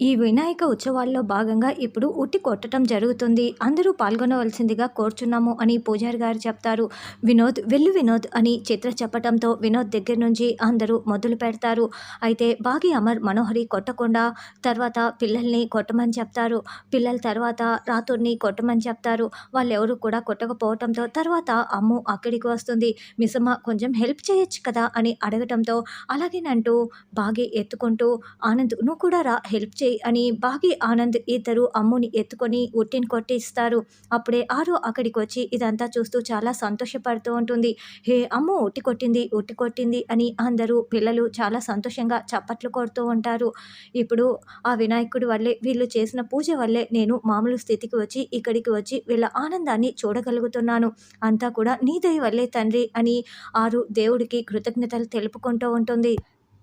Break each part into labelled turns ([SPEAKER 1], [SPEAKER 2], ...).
[SPEAKER 1] ఈ వినాయక ఉత్సవాల్లో భాగంగా ఇప్పుడు ఉట్టి కొట్టడం జరుగుతుంది. అందరూ పాల్గొనవలసిందిగా కోరుచున్నాము అని పూజారి గారు చెప్తారు. వినోద్ వెళ్ళు వినోద్ అని చిత్ర చెప్పడంతో వినోద్ దగ్గర నుంచి అందరూ మొదలు పెడతారు. అయితే బాగి అమర్ మనోహరి కొట్టకుండా తర్వాత పిల్లల్ని కొట్టమని చెప్తారు. పిల్లల తర్వాత రాతుర్ని కొట్టమని చెప్తారు. వాళ్ళెవరు కూడా కొట్టకపోవటంతో తర్వాత అమ్ము అక్కడికి వస్తుంది. మిసమ్మ కొంచెం హెల్ప్ చేయొచ్చు కదా అని అడగటంతో అలాగేనంటూ బాగి ఎత్తుకుంటూ ఆనంద్ నువ్వు కూడా రా హెల్ప్ చేయి అని బాగి ఆనంద్ ఇద్దరు అమ్ముని ఎత్తుకొని ఉట్టిని కొట్టిస్తారు. అప్పుడే ఆరో అక్కడికి వచ్చి ఇదంతా చూస్తూ చాలా సంతోషపడుతూ ఉంటుంది. హే అమ్ము ఉట్టి కొట్టింది ఉట్టి కొట్టింది అని అందరూ పిల్లలు చాలా సంతోషంగా చప్పట్లు కొడుతూ ఉంటారు. ఇప్పుడు ఆ వినాయకుడి వల్లే వీళ్ళు చేసిన పూజ వల్లే నేను మామూలు స్థితికి వచ్చి ఇక్కడికి వచ్చి వీళ్ళ ఆనందాన్ని చూడగలుగుతున్నాను. అంతా కూడా నీ దయ వల్లే తండ్రి అని ఆరు దేవుడికి కృతజ్ఞతలు తెలుపుకుంటూ ఉంటుంది.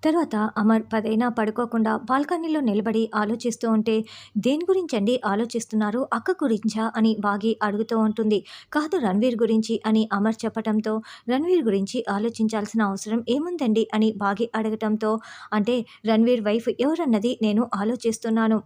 [SPEAKER 1] తర్వాత అమర్ పదైనా పడుకోకుండా బాల్కనీలో నిలబడి ఆలోచిస్తూ ఉంటే దేని గురించండి ఆలోచిస్తున్నారు? అక్క గురించా? అని బాగి అడుగుతూ ఉంటుంది. కాదు రణ్వీర్ గురించి అని అమర్ చెప్పటంతో రణ్వీర్ గురించి ఆలోచించాల్సిన అవసరం ఏముందండి? అని బాగి అడగటంతో అంటే రణ్వీర్ వైఫ్ ఎవరన్నది నేను ఆలోచిస్తున్నాను.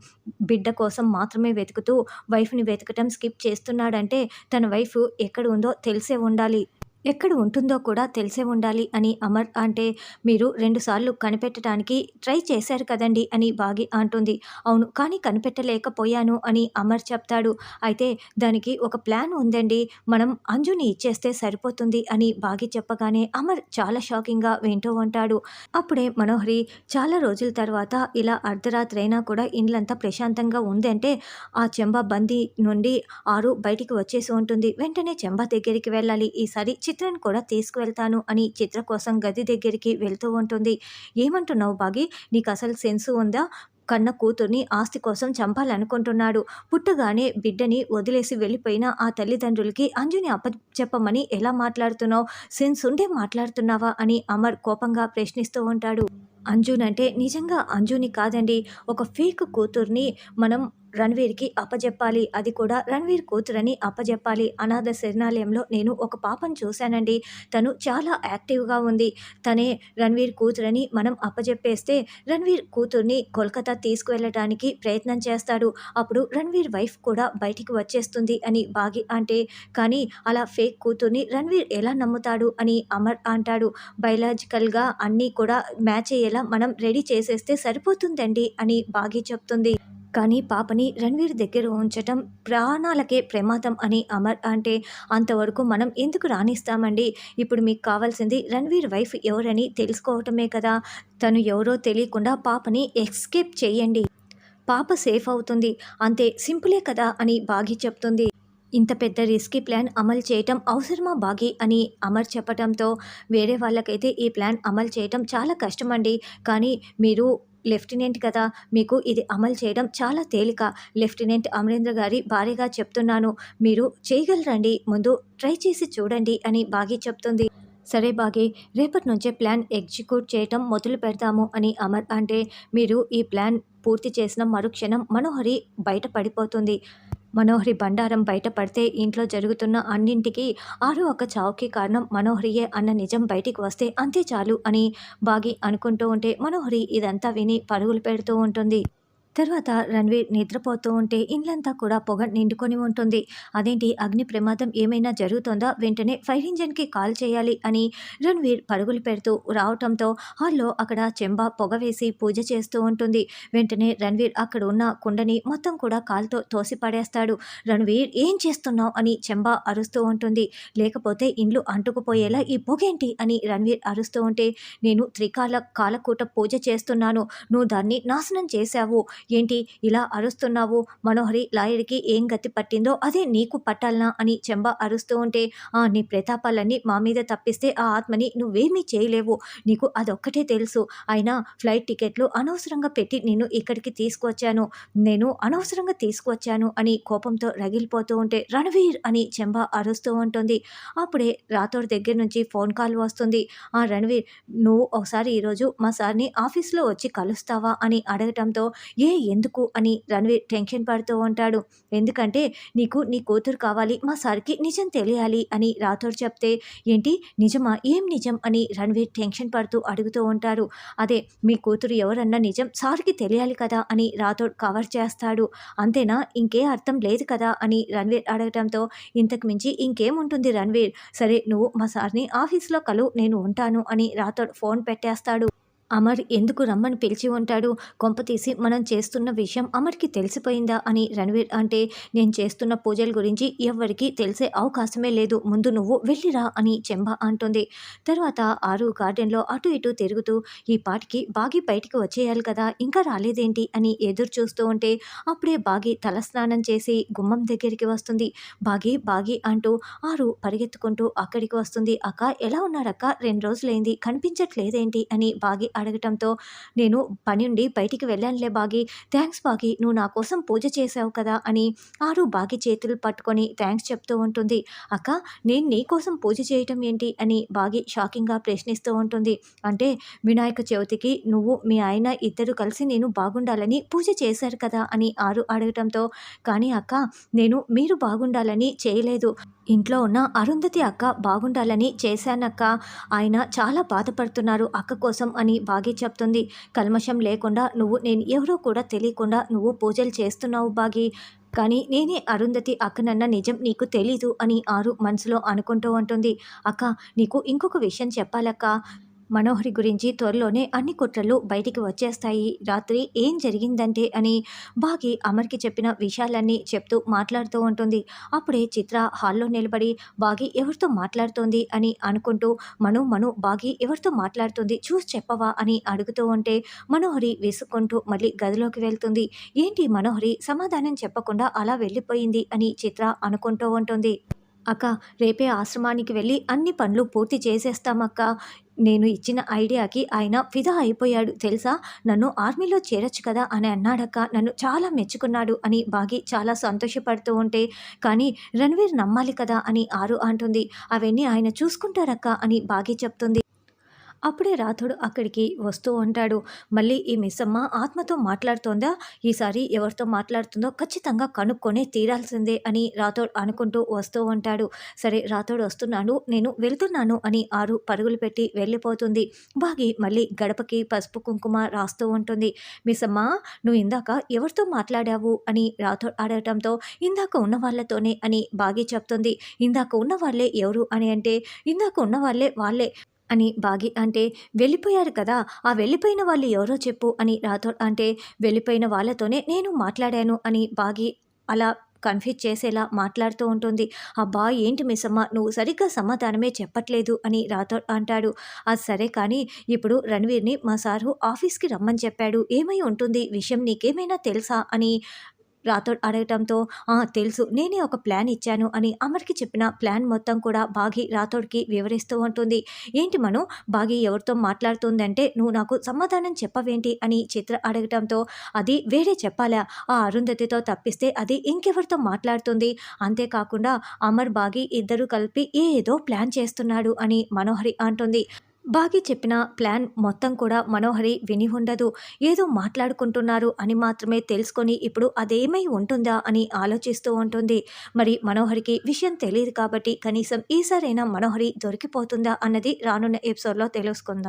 [SPEAKER 1] బిడ్డ కోసం మాత్రమే వెతుకుతూ వైఫ్ని వెతకటం స్కిప్ చేస్తున్నాడంటే తన వైఫ్ ఎక్కడ ఉందో తెలిసే ఉండాలి. ఎక్కడ ఉంటుందో కూడా తెలిసే ఉండాలి అని అమర్ అంటే మీరు రెండుసార్లు కనిపెట్టడానికి ట్రై చేశారు కదండి అని బాగి అంటుంది. అవును కానీ కనిపెట్టలేకపోయాను అని అమర్ చెప్తాడు. అయితే దానికి ఒక ప్లాన్ ఉందండి. మనం అంజుని ఇచ్చేస్తే సరిపోతుంది అని బాగి చెప్పగానే అమర్ చాలా షాకింగ్గా వింటూ ఉంటాడు. అప్పుడే మనోహరి చాలా రోజుల తర్వాత ఇలా అర్ధరాత్రి అయినా కూడా ఇండ్లంతా ప్రశాంతంగా ఉందంటే ఆ చెంబా బందీ నుండి ఆరు బయటికి వచ్చేసి ఉంటుంది. వెంటనే చెంబా దగ్గరికి వెళ్ళాలి. ఈసారి చిత్రను కూడా తీసుకువెళ్తాను అని చిత్ర కోసం గది దగ్గరికి వెళ్తూ ఉంటుంది. ఏమంటున్నావు బాగి? నీకు అసలు సెన్సు ఉందా? కన్న కూతుర్ని ఆస్తి కోసం చంపాలనుకుంటున్నాడు. పుట్టగానే బిడ్డని వదిలేసి వెళ్ళిపోయిన ఆ తల్లిదండ్రులకి అంజుని అప్ప చెప్పమని ఎలా మాట్లాడుతున్నావు? సెన్స్ ఉండే మాట్లాడుతున్నావా? అని అమర్ కోపంగా ప్రశ్నిస్తూ ఉంటాడు. అంజున్ అంటే నిజంగా అంజుని కాదండి. ఒక ఫేక్ కూతుర్ని మనం రణ్వీర్కి అప్పజెప్పాలి. అది కూడా రణ్వీర్ కూతురని అప్పజెప్పాలి. అనాథ శరణాలయంలో నేను ఒక పాపను చూశానండి. తను చాలా యాక్టివ్గా ఉంది. తనే రణ్వీర్ కూతురని మనం అప్పజెప్పేస్తే రణ్వీర్ కూతుర్ని కోల్కతా తీసుకువెళ్ళటానికి ప్రయత్నం చేస్తాడు. అప్పుడు రణ్వీర్ వైఫ్ కూడా బయటికి వచ్చేస్తుంది అని బాగి అంటే కానీ అలా ఫేక్ కూతుర్ని రణ్వీర్ ఎలా నమ్ముతాడు అని అమర్ అంటాడు. బయలాజికల్గా అన్నీ కూడా మ్యాచ్ అయ్యేలా మనం రెడీ చేసేస్తే సరిపోతుందండి అని బాగి చెప్తుంది. కానీ పాపని రణ్వీర్ దగ్గర ఉంచటం ప్రాణాలకే ప్రమాదం అని అమర్ అంటే అంతవరకు మనం ఎందుకు రాణిస్తామండి? ఇప్పుడు మీకు కావాల్సింది రణ్వీర్ వైఫ్ ఎవరని తెలుసుకోవటమే కదా. తను ఎవరో తెలియకుండా పాపని ఎస్కేప్ చేయండి. పాప సేఫ్ అవుతుంది. అంతే సింపులే కదా అని బాగి చెప్తుంది. ఇంత పెద్ద రిస్కీ ప్లాన్ అమలు చేయటం అవసరమా బాగి అని అమర్ చెప్పటంతో వేరే వాళ్ళకైతే ఈ ప్లాన్ అమలు చేయటం చాలా కష్టమండి. కానీ మీరు లెఫ్టినెంట్ కదా మీకు ఇది అమలు చేయడం చాలా తేలిక. లెఫ్టినెంట్ అమరేంద్ర గారి భార్యగా చెప్తున్నాను. మీరు చేయగలరండి ముందు ట్రై చేసి చూడండి అని బాగి చెప్తుంది. సరే బాగి రేపటి నుంచే ప్లాన్ ఎగ్జిక్యూట్ చేయటం మొదలు పెడతాము అని అమర్ అంటే మీరు ఈ ప్లాన్ పూర్తి చేసిన మరుక్షణం మనోహరి బయట పడిపోతుంది. మనోహరి బండారం బయటపడితే ఇంట్లో జరుగుతున్న అన్నింటికి ఆరు ఒక చావుకి కారణం మనోహరియే అన్న నిజం బయటికి వస్తే అంతే చాలు అని బాగి అనుకుంటూ ఉంటే మనోహరి ఇదంతా విని పరుగులు పెడుతూ ఉంటుంది. తర్వాత రణ్వీర్ నిద్రపోతూ ఉంటే ఇండ్లంతా కూడా పొగ నిండుకొని ఉంటుంది. అదేంటి? అగ్ని ప్రమాదం ఏమైనా జరుగుతుందా? వెంటనే ఫైర్ ఇంజన్కి కాల్ చేయాలి అని రణ్వీర్ పరుగులు పెడుతూ రావటంతో హాల్లో అక్కడ చెంబ పొగ వేసి పూజ చేస్తూ ఉంటుంది. వెంటనే రణ్వీర్ అక్కడ ఉన్న కుండని మొత్తం కూడా కాల్తో తోసి పడేస్తాడు రణ్వీర్ ఏం చేస్తున్నావు? అని చెంబ అరుస్తూ ఉంటుంది. లేకపోతే ఇండ్లు అంటుకుపోయేలా ఈ పొగేంటి అని రణ్వీర్ అరుస్తూ ఉంటే నేను త్రికాల కాలకూట పూజ చేస్తున్నాను. నువ్వు దాన్ని నాశనం చేశావు. ఏంటి ఇలా అరుస్తున్నావు? మనోహరి లాయర్కి ఏం గతి పట్టిందో అదే నీకు పట్టాలనా? అని చెంబ అరుస్తూ ఉంటే ఆ నీ ప్రతాపాలన్నీ మా మీద తప్పిస్తే ఆ ఆత్మని నువ్వేమీ చేయలేవు. నీకు అదొక్కటే తెలుసు. అయినా ఫ్లైట్ టికెట్లు అనవసరంగా పెట్టి నేను ఇక్కడికి తీసుకువచ్చాను. నేను అనవసరంగా తీసుకువచ్చాను అని కోపంతో రగిలిపోతూ ఉంటే రణవీర్ అని చెంబ అరుస్తూ ఉంటుంది. అప్పుడే రాథోడ్ దగ్గర నుంచి ఫోన్ కాల్ వస్తుంది. ఆ రణవీర్ నువ్వు ఒకసారి ఈరోజు మా సార్ని ఆఫీస్లో వచ్చి కలుస్తావా? అని అడగటంతో ఏ ఎందుకు అని రణవీర్ టెన్షన్ పడుతూ ఉంటాడు. ఎందుకంటే నీకు నీ కూతురు కావాలి మా సార్కి నిజం తెలియాలి అని రాథోడ్ చెప్తే ఏంటి నిజమా? ఏం నిజం? అని రణవీర్ టెన్షన్ పడుతూ అడుగుతూ ఉంటారు అదే మీ కూతురు ఎవరన్నా నిజం సార్కి తెలియాలి కదా అని రాథోడ్ కవర్ చేస్తాడు. అంతేనా? ఇంకే అర్థం లేదు కదా అని రణవీర్ అడగడంతో ఇంతకు మించి ఇంకేముంటుంది రణవీర్? సరే నువ్వు మా సార్ని ఆఫీస్లో కలు నేను ఉంటాను అని రాథోడ్ ఫోన్ పెట్టేస్తాడు. అమర్ ఎందుకు రమ్మని పిలిచి ఉంటాడు? కొంపతీసి మనం చేస్తున్న విషయం అమర్కి తెలిసిపోయిందా అని రణవీర్ అంటే నేను చేస్తున్న పూజల గురించి ఎవరికి తెలిసే అవకాశమే లేదు. ముందు నువ్వు వెళ్ళిరా అని చెంబ అంటుంది. తర్వాత ఆరు గార్డెన్లో అటు ఇటు తిరుగుతూ ఈ పాటికి బాగి బయటికి వచ్చేయాలి కదా ఇంకా రాలేదేంటి అని ఎదురు చూస్తూ ఉంటే అప్పుడే బాగి తలస్నానం చేసి గుమ్మం దగ్గరికి వస్తుంది. బాగి బాగి అంటూ ఆరు పరిగెత్తుకుంటూ అక్కడికి వస్తుంది. అక్క ఎలా ఉన్నారక్క? రెండు రోజులైంది. కనిపించట్లేదేంటి? అని బాగి అడగటంతో నేను పని ఉండి బయటికి వెళ్ళానులే బాగి థ్యాంక్స్ బాగి నువ్వు నా కోసం పూజ చేసావు కదా అని ఆరు బాగి చేతులు పట్టుకొని థ్యాంక్స్ చెప్తూ ఉంటుంది. అక్క నేను నీ కోసం పూజ చేయటం ఏంటి అని బాగి షాకింగ్గా ప్రశ్నిస్తూ ఉంటుంది. అంటే వినాయక చవితికి నువ్వు మీ ఆయన ఇద్దరు కలిసి నేను బాగుండాలని పూజ చేశారు కదా అని ఆరు అడగటంతో కానీ అక్క నేను మీరు బాగుండాలని చేయలేదు. ఇంట్లో ఉన్న అరుంధతి అక్క బాగుండాలని చేశానక్క. ఆయన చాలా బాధపడుతున్నారు అక్క కోసం అని బాగి చెప్తుంది. కల్మషం లేకుండా నువ్వు నేను ఎవరో కూడా తెలియకుండా నువ్వు పూజలు చేస్తున్నావు బాగి. కానీ నేనే అరుంధతి అక్కనన్న నిజం నీకు తెలీదు అని ఆరు మనసులో అనుకుంటూ ఉంటుంది. అక్క నీకు ఇంకొక విషయం చెప్పాలక్క. మనోహరి గురించి త్వరలోనే అన్ని కుట్రలు బయటికి వచ్చేస్తాయి. రాత్రి ఏం జరిగిందంటే అని బాగి అమర్కి చెప్పిన విషయాలన్నీ చెప్తూ మాట్లాడుతూ ఉంటుంది. అప్పుడే చిత్ర హాల్లో నిలబడి బాగి ఎవరితో మాట్లాడుతోంది అని అనుకుంటూ మను మను బాగి ఎవరితో మాట్లాడుతుంది చూసి చెప్పవా అని అడుగుతూ ఉంటే మనోహరి వేసుకుంటూ మళ్ళీ గదిలోకి వెళ్తుంది. ఏంటి మనోహరి సమాధానం చెప్పకుండా అలా వెళ్ళిపోయింది అని చిత్ర అనుకుంటూ ఉంటుంది. అక్క రేపే ఆశ్రమానికి వెళ్ళి అన్ని పనులు పూర్తి చేసేస్తామక్క. నేను ఇచ్చిన ఐడియాకి ఆయన ఫిదా అయిపోయాడు తెలుసా? నన్ను ఆర్మీలో చేరొచ్చు కదా అని అన్నాడక్క. నన్ను చాలా మెచ్చుకున్నాడు అని బాగి చాలా సంతోషపడుతూ ఉంటే కానీ రణవీర్ నమ్మాలి కదా అని ఆరు అంటుంది. అవన్నీ ఆయన చూసుకుంటారక్క అని బాగి చెప్తుంది. అప్పుడే రాథుడు అక్కడికి వస్తూ ఉంటాడు. మళ్ళీ ఈ మిస్సమ్మ ఆత్మతో మాట్లాడుతోందా? ఈసారి ఎవరితో మాట్లాడుతుందో ఖచ్చితంగా కనుక్కొని తీరాల్సిందే అని రాథోడ్ అనుకుంటూ వస్తూ ఉంటాడు. సరే రాథోడ్ వస్తున్నాను నేను వెళ్తున్నాను అని ఆరు పరుగులు పెట్టి వెళ్ళిపోతుంది. బాగి మళ్ళీ గడపకి పసుపు కుంకుమ రాస్తూ ఉంటుంది. మిస్సమ్మ నువ్వు ఇందాక ఎవరితో మాట్లాడావు అని రాథోడ్ అడగటంతో ఇందాక ఉన్న వాళ్ళతోనే అని బాగి చెప్తుంది. ఇందాక ఉన్న వాళ్ళే ఎవరు అని అంటే ఇందాక ఉన్న వాళ్ళే వాళ్ళే. అని బాగి అంటే వెళ్ళిపోయారు కదా ఆ వెళ్ళిపోయిన వాళ్ళు ఎవరో చెప్పు అని రాథోడ్ అంటే వెళ్ళిపోయిన వాళ్ళతోనే నేను మాట్లాడాను అని బాగి అలా కన్ఫ్యూజ్ చేసేలా మాట్లాడుతూ ఉంటుంది. అబ్బా ఏంటి మిస్ అమ్మ నువ్వు సరిగ్గా సమాధానమే చెప్పట్లేదు అని రాథోడ్ అంటాడు. అది సరే కానీ ఇప్పుడు రణవీర్ని మా సారు ఆఫీస్కి రమ్మని చెప్పాడు. ఏమై ఉంటుంది? విషయం నీకేమైనా తెలుసా? అని రాథోడ్ అడగటంతో "ఆ, తెలుసు. నేనే ఒక ప్లాన్ ఇచ్చాను అని అమర్కి చెప్పిన ప్లాన్ మొత్తం కూడా బాగి రాథోడ్కి వివరిస్తూ ఉంటుంది. ఏంటి మను? బాగి ఎవరితో మాట్లాడుతుందంటే నువ్వు నాకు సమాధానం చెప్పవేంటి? అని చిత్ర అడగటంతో అది వేరే చెప్పాలా? ఆ అరుంధతితో తప్పిస్తే అది ఇంకెవరితో మాట్లాడుతుంది? అంతేకాకుండా అమర్ బాగి ఇద్దరు కలిపి ఏదో ప్లాన్ చేస్తున్నాడు అని మనోహరి అంటుంది. బాగి చెప్పిన ప్లాన్ మొత్తం కూడా మనోహరి విని ఉండదు. ఏదో మాట్లాడుకుంటున్నారు అని మాత్రమే తెలుసుకొని ఇప్పుడు అదేమై ఉంటుందా అని ఆలోచిస్తూ ఉంటుంది. మరి మనోహరికి విషయం తెలియదు కాబట్టి కనీసం ఈసారైనా మనోహరి దొరికిపోతుందా అన్నది రానున్న ఎపిసోడ్లో తెలుసుకుందాం.